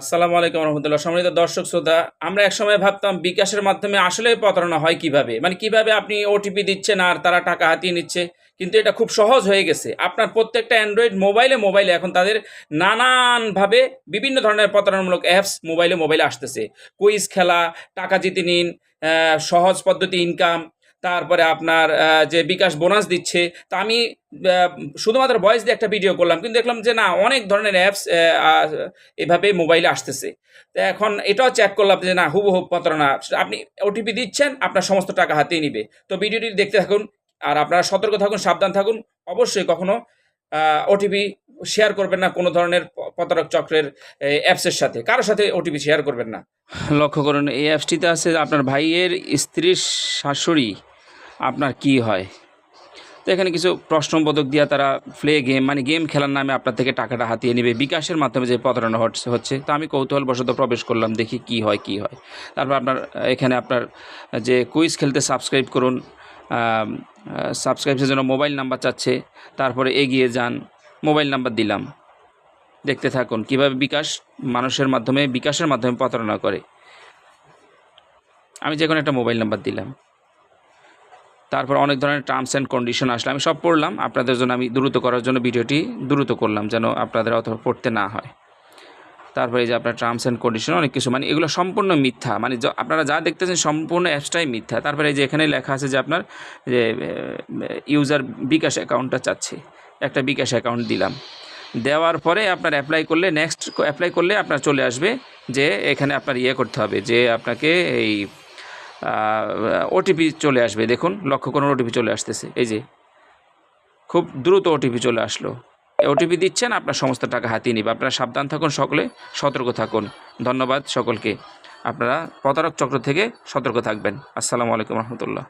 আসসালামু আলাইকুম রহমতুল্লাহ। সম্মানিত দর্শক, শ্রোতা, আমরা একসময় ভাবতাম বিকাশের মাধ্যমে আসলে প্রতারণা হয় কীভাবে? মানে কীভাবে আপনি ওটিপি দিচ্ছেন আর তারা টাকা হাতিয়ে নিচ্ছে? কিন্তু এটা খুব সহজ হয়ে গেছে। আপনার প্রত্যেকটা অ্যান্ড্রয়েড মোবাইলে মোবাইলে এখন তাদের নানানভাবে বিভিন্ন ধরনের প্রতারণামূলক অ্যাপস মোবাইলে মোবাইলে আসতেছে। কুইজ খেলা, টাকা জিতে নিন সহজ পদ্ধতি ইনকাম তারপরে আপনার যে বিকাশ বোনাস দিচ্ছে, তা আমি শুধুমাত্র ভয়েস দিয়ে একটা ভিডিও করলাম, কিন্তু দেখলাম যে না, অনেক ধরনের অ্যাপস এভাবে মোবাইলে আসতেছে। তো এখন এটাও চেক করলাম যে না, হুবহু প্রতারণা। আপনি ওটিপি দিচ্ছেন, আপনার সমস্ত টাকা হাতিয়ে নিবে। তো ভিডিওটি দেখতে থাকুন, আর আপনারা সতর্ক থাকুন, সাবধান থাকুন। অবশ্যই কখনো ওটিপি শেয়ার করবেন না কোনো ধরনের প্রতারক চক্রের অ্যাপসের সাথে। কারোর সাথে ওটিপি শেয়ার করবেন না। লক্ষ্য করুন, এই অ্যাপসটিতে আছে আপনার ভাইয়ের স্ত্রীর শাশুড়ি। আপনার কি হয়? তো এখানে কিছু প্রশ্নবোধক দিয়ে তারা প্লে গেম মানে গেম খেলার নামে আপনার থেকে টাকাটা হাতিয়ে নেবে। বিকাশের মাধ্যমে যে প্রতারণা হচ্ছে হচ্ছে, তো আমি কৌতূহলবশত প্রবেশ করলাম, দেখি কি হয় কি হয়। তারপর আপনার, এখানে আপনার যে কুইজ খেলতে সাবস্ক্রাইব করুন সাবস্ক্রাইবের জন্য মোবাইল নাম্বার চাচ্ছে, তারপরে এগিয়ে যান মোবাইল নাম্বার দিলাম। দেখতে থাকুন কীভাবে বিকাশ মানুষের মাধ্যমে, বিকাশের মাধ্যমে প্রতারণা করে। আমি যে কোনো একটা মোবাইল নাম্বার দিলাম। তারপর অনেক ধরনের টার্মস অ্যান্ড কন্ডিশন আসলে আমি সব পড়লাম। আপনাদের জন্য আমি দ্রুত করার জন্য ভিডিওটি দ্রুত করলাম যেন আপনাদের অত পড়তে না হয়। তারপরে এই যে আপনার টার্মস অ্যান্ড কন্ডিশন অনেক কিছু মানে এগুলো সম্পূর্ণ মিথ্যা। মানে আপনারা যা দেখতেছেন সম্পূর্ণ অ্যাপসটাই মিথ্যা। তারপরে এই যে এখানে লেখা আছে যে আপনার, যে ইউজার বিকাশ অ্যাকাউন্টটা চাচ্ছে। একটা বিকাশ অ্যাকাউন্ট দিলাম। দেওয়ার পরে আপনার অ্যাপ্লাই করলে নেক্সট অ্যাপ্লাই করলে আপনার চলে আসবে যে এখানে আপনার ইয়ে করতে হবে যে আপনাকে এই ওটিপি চলে আসবে, দেখুন, লক্ষ্য করুন ওটিপি চলে আসতেছে, এই যে। খুব দ্রুত ওটিপি চলে আসলো। ওটিপি দিচ্ছেন, আপনার সমস্ত টাকা হাতিয়ে নিবে। আপনারা সাবধান থাকুন সকলে, সতর্ক থাকুন। ধন্যবাদ সকলকে। আপনারা প্রতারক চক্র থেকে সতর্ক থাকবেন। আসসালামু আলাইকুম রহমতুল্লাহ।